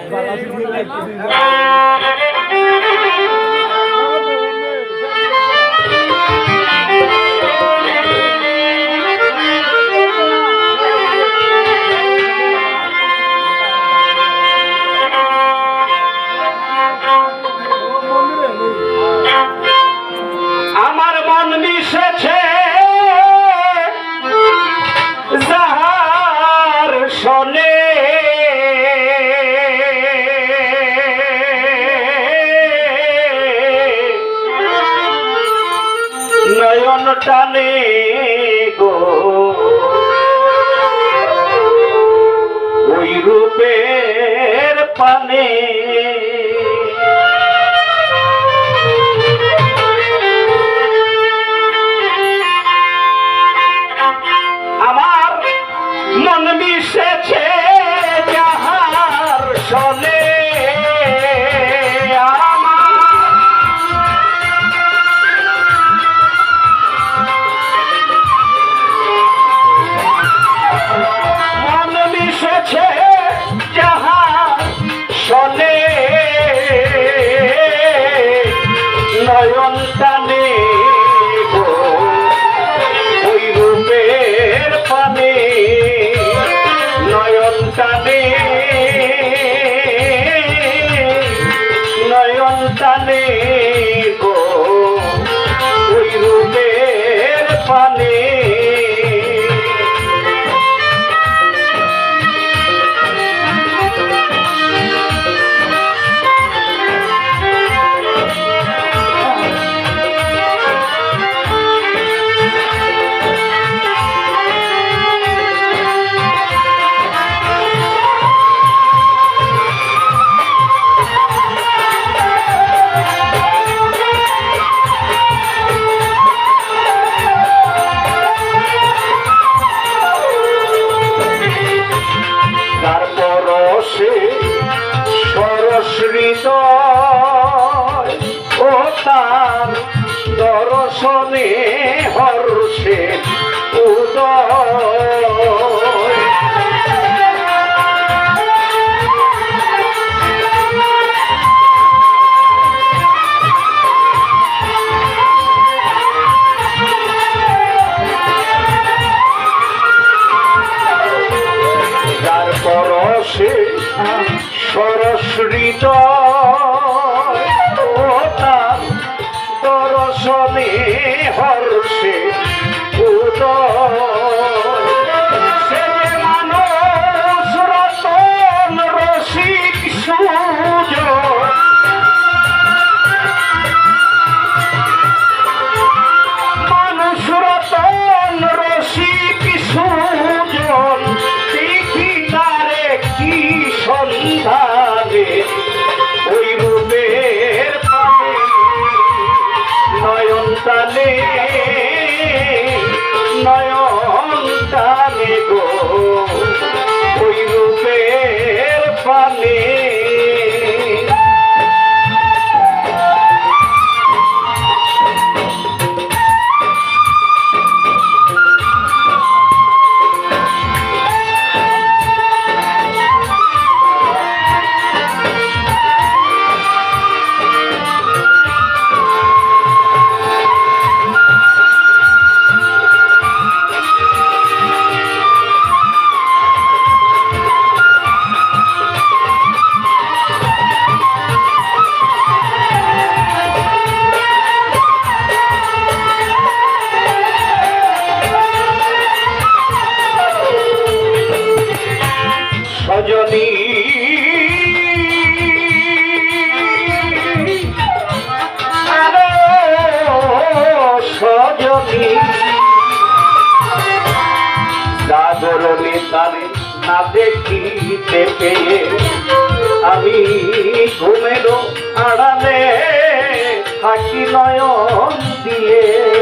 Thank you. রূপের পানে পালে সরস্বৃত ঘুমেরও আড়ালে থাকি নয়ন দিয়ে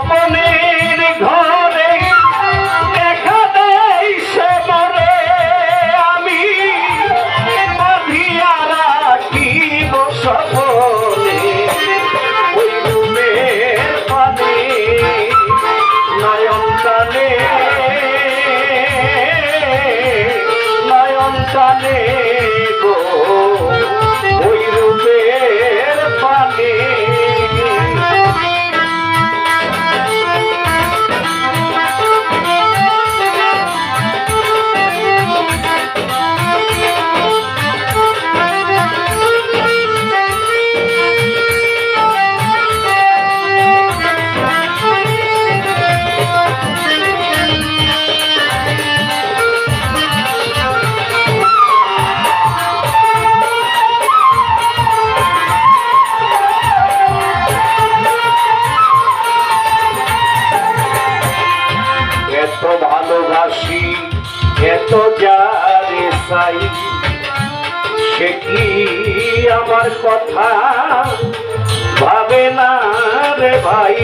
upon তো যারে সাই সে কি আমার কথা ভাবে না রে ভাই?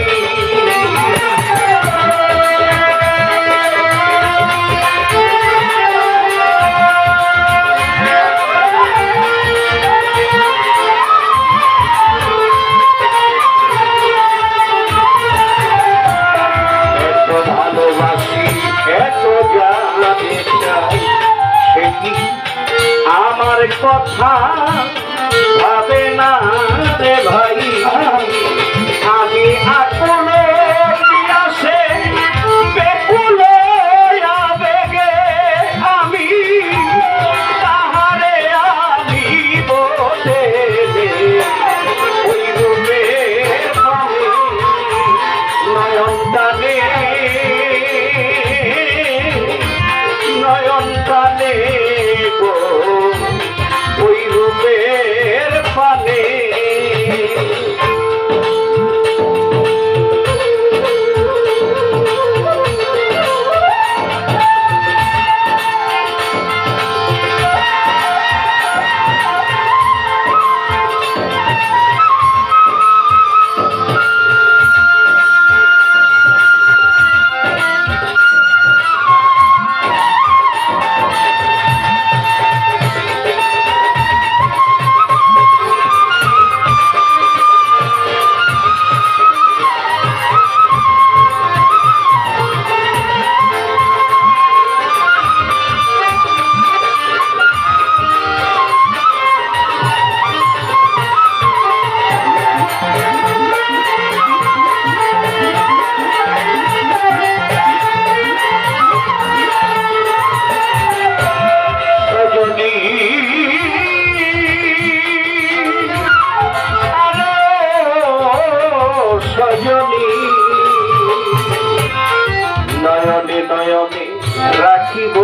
রাখিব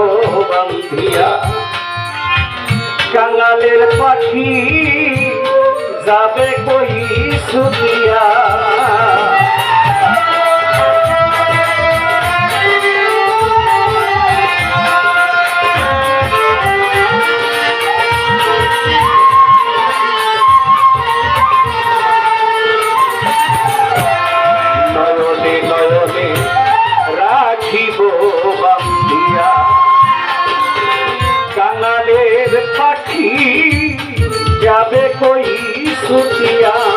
বান্ধিয়া। কাঙালের পাখি যাবে কই সুতিয়া? হই সুতিয়া।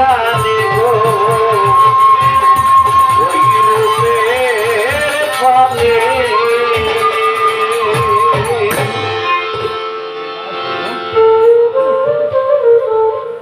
আশা